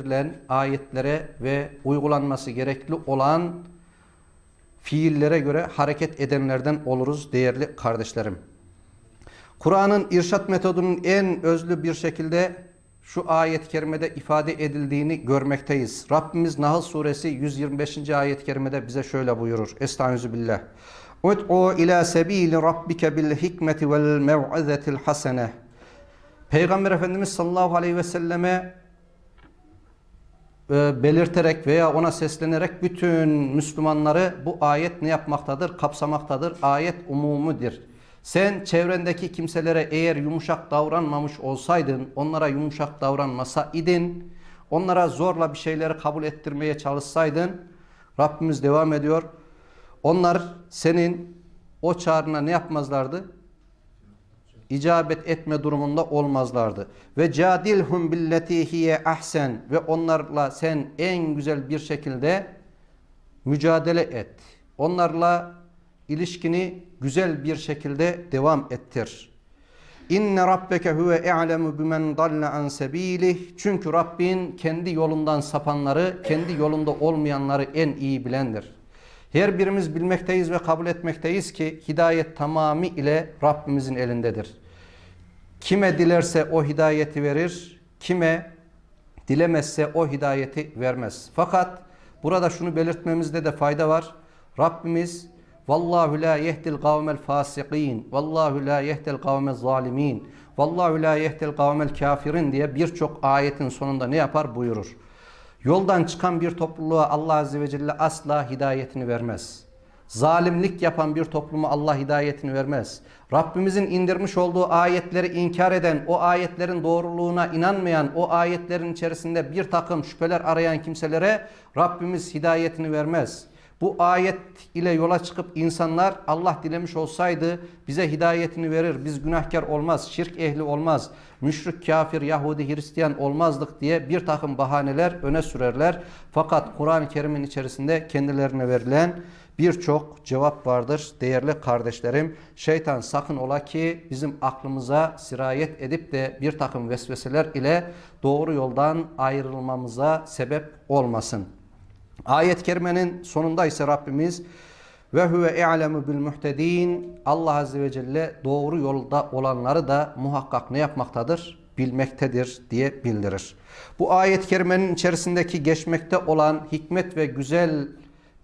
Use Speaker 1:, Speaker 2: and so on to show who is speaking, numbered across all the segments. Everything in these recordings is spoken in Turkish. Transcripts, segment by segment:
Speaker 1: verilen ayetlere ve uygulanması gerekli olan fiillere göre hareket edenlerden oluruz değerli kardeşlerim. Kur'an'ın irşat metodunun en özlü bir şekilde şu ayet-i kerimede ifade edildiğini görmekteyiz. Rabbimiz Nahl suresi 125. ayet-i kerimede bize şöyle buyurur. Estaizu billah. Ud'u ila sebili rabbike bil hikmeti vel mev'izetil hasene. Peygamber Efendimiz sallallahu aleyhi ve selleme belirterek veya ona seslenerek bütün Müslümanları bu ayet ne yapmaktadır? Kapsamaktadır. Ayet umumudur. Sen çevrendeki kimselere eğer yumuşak davranmamış olsaydın, onlara yumuşak davranmasa idin, onlara zorla bir şeyleri kabul ettirmeye çalışsaydın, Rabbimiz devam ediyor. Onlar senin o çağrına ne yapmazlardı? İcabet etme durumunda olmazlardı. Ve cadilhum billeti hiye ahsen ve onlarla sen en güzel bir şekilde mücadele et. Onlarla ilişkini güzel bir şekilde devam ettir. İnne rabbeke huve e'lemu bimen dalle an sebilih. Çünkü Rabbin kendi yolundan sapanları, kendi yolunda olmayanları en iyi bilendir. Her birimiz bilmekteyiz ve kabul etmekteyiz ki hidayet tamamı ile Rabbimizin elindedir. Kime dilerse o hidayeti verir, kime dilemezse o hidayeti vermez. Fakat burada şunu belirtmemizde de fayda var. Rabbimiz Vallahu la yehdil kavmel fasikin. Vallahu la yehdil kavmel zalimin. Vallahu la yehdil kavmel kafirin diye birçok ayetin sonunda ne yapar buyurur. Yoldan çıkan bir topluluğa Allah Azze ve Celle asla hidayetini vermez. Zalimlik yapan bir topluma Allah hidayetini vermez. Rabbimizin indirmiş olduğu ayetleri inkar eden, o ayetlerin doğruluğuna inanmayan, o ayetlerin içerisinde bir takım şüpheler arayan kimselere Rabbimiz hidayetini vermez. Bu ayet ile yola çıkıp insanlar Allah dilemiş olsaydı bize hidayetini verir. Biz günahkar olmaz, şirk ehli olmaz, müşrik, kafir, Yahudi, Hristiyan olmazdık diye bir takım bahaneler öne sürerler. Fakat Kur'an-ı Kerim'in içerisinde kendilerine verilen birçok cevap vardır değerli kardeşlerim. Şeytan sakın ola ki bizim aklımıza sirayet edip de bir takım vesveseler ile doğru yoldan ayrılmamıza sebep olmasın. Ayet-i kerimenin sonunda ise Rabbimiz ve huve i'lemu bil muhtedin Allah azze ve celle doğru yolda olanları da muhakkak ne yapmaktadır? bilmektedir diye bildirir. Bu ayet-i kerimenin içerisindeki geçmekte olan hikmet ve güzel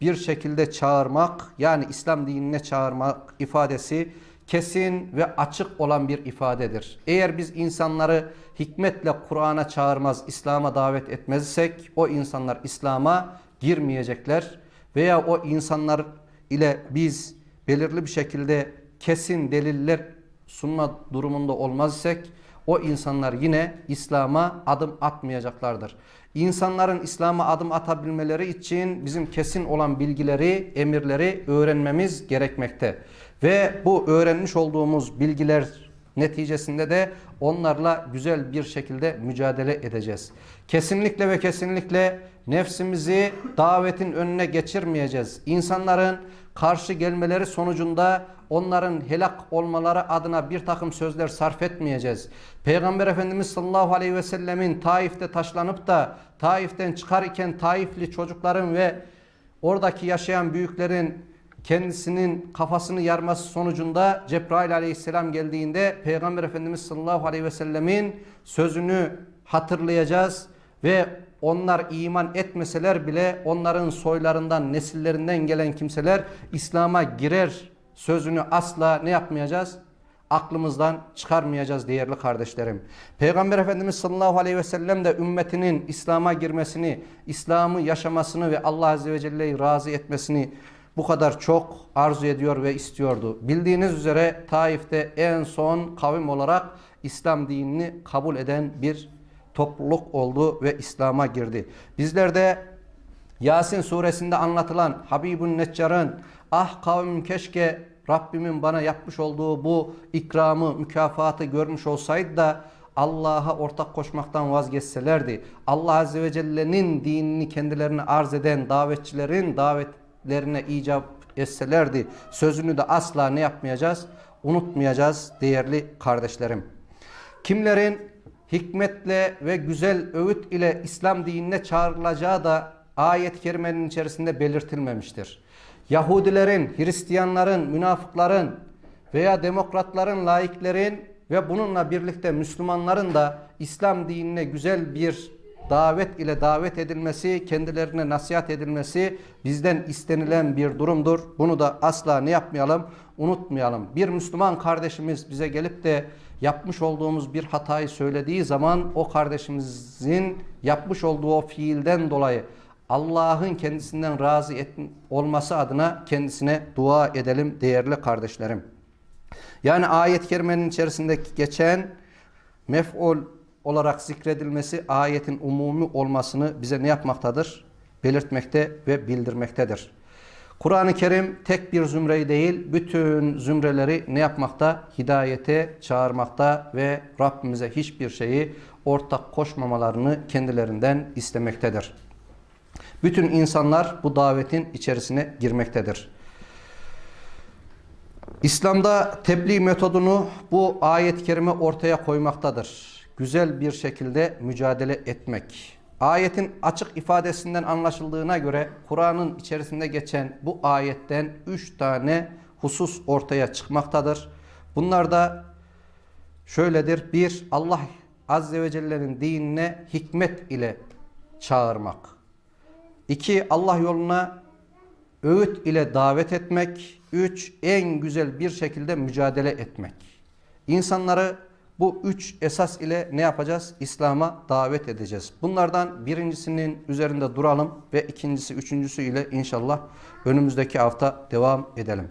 Speaker 1: bir şekilde çağırmak yani İslam dinine çağırmak ifadesi kesin ve açık olan bir ifadedir. Eğer biz insanları hikmetle Kur'an'a çağırmaz, İslam'a davet etmezsek o insanlar İslam'a girmeyecekler veya o insanlar ile biz belirli bir şekilde kesin deliller sunma durumunda olmaz isek o insanlar yine İslam'a adım atmayacaklardır. İnsanların İslam'a adım atabilmeleri için bizim kesin olan bilgileri, emirleri öğrenmemiz gerekmekte. Ve bu öğrenmiş olduğumuz bilgiler neticesinde de onlarla güzel bir şekilde mücadele edeceğiz. Kesinlikle ve kesinlikle nefsimizi davetin önüne geçirmeyeceğiz. İnsanların karşı gelmeleri sonucunda onların helak olmaları adına bir takım sözler sarf etmeyeceğiz. Peygamber Efendimiz sallallahu aleyhi ve sellemin Taif'te taşlanıp da Taif'ten çıkar Taifli çocukların ve oradaki yaşayan büyüklerin kendisinin kafasını yarması sonucunda Cebrail aleyhisselam geldiğinde Peygamber Efendimiz sallallahu aleyhi ve sellemin sözünü hatırlayacağız ve onlar iman etmeseler bile onların soylarından, nesillerinden gelen kimseler İslam'a girer sözünü asla ne yapmayacağız? Aklımızdan çıkarmayacağız değerli kardeşlerim. Peygamber Efendimiz sallallahu aleyhi ve sellem de ümmetinin İslam'a girmesini, İslam'ı yaşamasını ve Allah azze ve celle'yi razı etmesini bu kadar çok arzu ediyor ve istiyordu. Bildiğiniz üzere Taif'te en son kavim olarak İslam dinini kabul eden bir topluluk oldu ve İslam'a girdi. Bizler de Yasin suresinde anlatılan Habibun Neccar'ın ah kavmim keşke Rabbimin bana yapmış olduğu bu ikramı, mükafatı görmüş olsaydı da Allah'a ortak koşmaktan vazgeçselerdi. Allah Azze ve Celle'nin dinini kendilerine arz eden davetçilerin davetlerine icap etselerdi. Sözünü de asla ne yapmayacağız? Unutmayacağız değerli kardeşlerim. Kimlerin hikmetle ve güzel öğüt ile İslam dinine çağrılacağı da ayet-i kerimenin içerisinde belirtilmemiştir. Yahudilerin, Hristiyanların, münafıkların veya demokratların, laiklerin ve bununla birlikte Müslümanların da İslam dinine güzel bir davet ile davet edilmesi, kendilerine nasihat edilmesi bizden istenilen bir durumdur. Bunu da asla ne yapmayalım? Unutmayalım. Bir Müslüman kardeşimiz bize gelip de yapmış olduğumuz bir hatayı söylediği zaman o kardeşimizin yapmış olduğu o fiilden dolayı Allah'ın kendisinden razı et, olması adına kendisine dua edelim değerli kardeşlerim. Yani ayet-i kerimenin içerisinde geçen mef'ul olarak zikredilmesi ayetin umumi olmasını bize ne yapmaktadır? Belirtmekte ve bildirmektedir. Kur'an-ı Kerim tek bir zümreyi değil, bütün zümreleri ne yapmakta? Hidayete çağırmakta ve Rabbimize hiçbir şeyi ortak koşmamalarını kendilerinden istemektedir. Bütün insanlar bu davetin içerisine girmektedir. İslam'da tebliğ metodunu bu ayet-i kerime ortaya koymaktadır. Güzel bir şekilde mücadele etmek. Ayetin açık ifadesinden anlaşıldığına göre Kur'an'ın içerisinde geçen bu ayetten üç tane husus ortaya çıkmaktadır. Bunlar da şöyledir. Bir, Allah Azze ve Celle'nin dinine hikmet ile çağırmak. İki, Allah yoluna öğüt ile davet etmek. Üç, en güzel bir şekilde mücadele etmek. İnsanları bu üç esas ile ne yapacağız? İslam'a davet edeceğiz. Bunlardan birincisinin üzerinde duralım ve ikincisi, üçüncüsü ile inşallah önümüzdeki hafta devam edelim.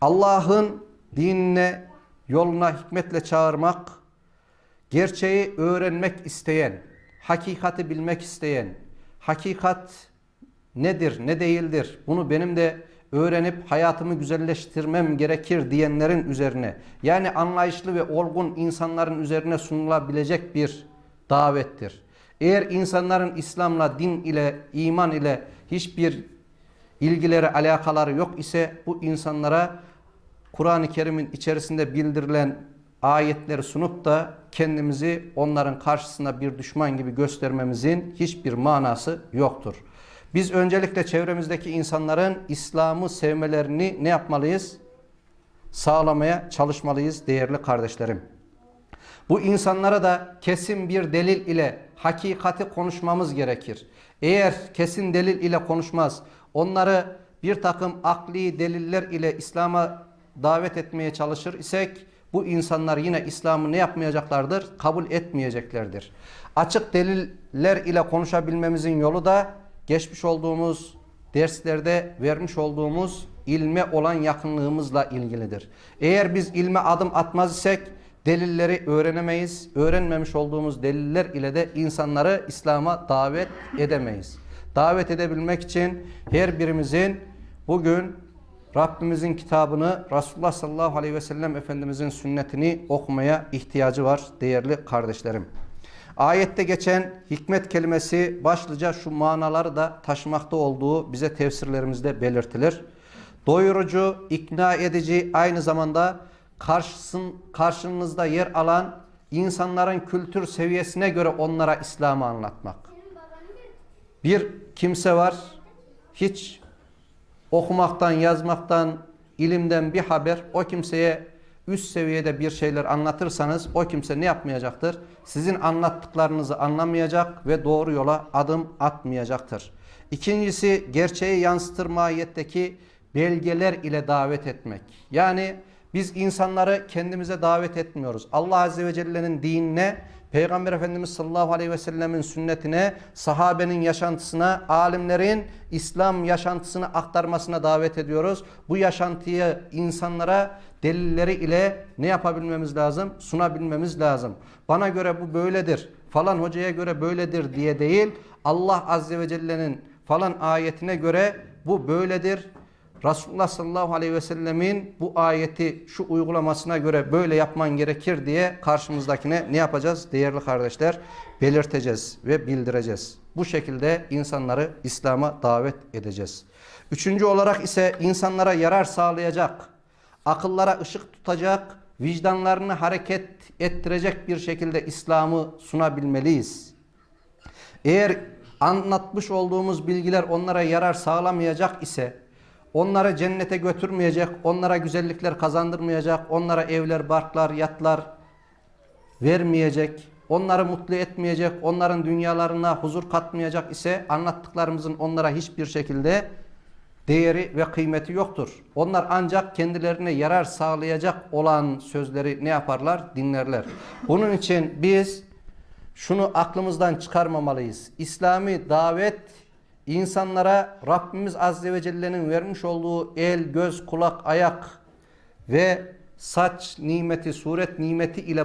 Speaker 1: Allah'ın dinine, yoluna hikmetle çağırmak, gerçeği öğrenmek isteyen, hakikati bilmek isteyen, hakikat nedir, ne değildir, bunu benim de öğrenip hayatımı güzelleştirmem gerekir diyenlerin üzerine yani anlayışlı ve olgun insanların üzerine sunulabilecek bir davettir. Eğer insanların İslam'la, din ile, iman ile hiçbir ilgileri, alakaları yok ise bu insanlara Kur'an-ı Kerim'in içerisinde bildirilen ayetleri sunup da kendimizi onların karşısında bir düşman gibi göstermemizin hiçbir manası yoktur. Biz öncelikle çevremizdeki insanların İslam'ı sevmelerini ne yapmalıyız? Sağlamaya çalışmalıyız değerli kardeşlerim. Bu insanlara da kesin bir delil ile hakikati konuşmamız gerekir. Eğer kesin delil ile konuşmaz, onları bir takım akli deliller ile İslam'a davet etmeye çalışır isek, bu insanlar yine İslam'ı ne yapmayacaklardır? Kabul etmeyeceklerdir. Açık deliller ile konuşabilmemizin yolu da geçmiş olduğumuz derslerde vermiş olduğumuz ilme olan yakınlığımızla ilgilidir. Eğer biz ilme adım atmaz isek delilleri öğrenemeyiz. Öğrenmemiş olduğumuz deliller ile de insanları İslam'a davet edemeyiz. Davet edebilmek için her birimizin bugün Rabbimizin kitabını, Resulullah sallallahu aleyhi ve sellem Efendimizin sünnetini okumaya ihtiyacı var değerli kardeşlerim. Ayette geçen hikmet kelimesi başlıca şu manaları da taşımakta olduğu bize tefsirlerimizde belirtilir. Doyurucu, ikna edici, aynı zamanda karşısın, karşınızda yer alan insanların kültür seviyesine göre onlara İslam'ı anlatmak. Bir kimse var, hiç okumaktan, yazmaktan, ilimden bir haber o kimseye üst seviyede bir şeyler anlatırsanız o kimse ne yapmayacaktır? Sizin anlattıklarınızı anlamayacak ve doğru yola adım atmayacaktır. İkincisi gerçeği yansıtır mahiyetteki belgeler ile davet etmek. Yani biz insanları kendimize davet etmiyoruz. Allah Azze ve Celle'nin dinine, Peygamber Efendimiz sallallahu aleyhi ve sellemin sünnetine, sahabenin yaşantısına, alimlerin İslam yaşantısını aktarmasına davet ediyoruz. Bu yaşantıyı insanlara delilleri ile ne yapabilmemiz lazım? Sunabilmemiz lazım. Bana göre bu böyledir, falan hocaya göre böyledir diye değil, Allah Azze ve Celle'nin falan ayetine göre bu böyledir, Resulullah sallallahu aleyhi ve sellemin bu ayeti şu uygulamasına göre böyle yapman gerekir diye karşımızdakine ne yapacağız değerli kardeşler? Belirteceğiz ve bildireceğiz. Bu şekilde insanları İslam'a davet edeceğiz. Üçüncü olarak ise insanlara yarar sağlayacak, akıllara ışık tutacak vicdanlarını hareket ettirecek bir şekilde İslam'ı sunabilmeliyiz. Eğer anlatmış olduğumuz bilgiler onlara yarar sağlamayacak ise, onları cennete götürmeyecek, onlara güzellikler kazandırmayacak, onlara evler, barklar, yatlar vermeyecek, onları mutlu etmeyecek, onların dünyalarına huzur katmayacak ise anlattıklarımızın onlara hiçbir şekilde değeri ve kıymeti yoktur. Onlar ancak kendilerine yarar sağlayacak olan sözleri ne yaparlar? Dinlerler. Bunun için biz şunu aklımızdan çıkarmamalıyız. İslami davet insanlara Rabbimiz Azze ve Celle'nin vermiş olduğu el, göz, kulak, ayak ve saç nimeti, suret nimeti ile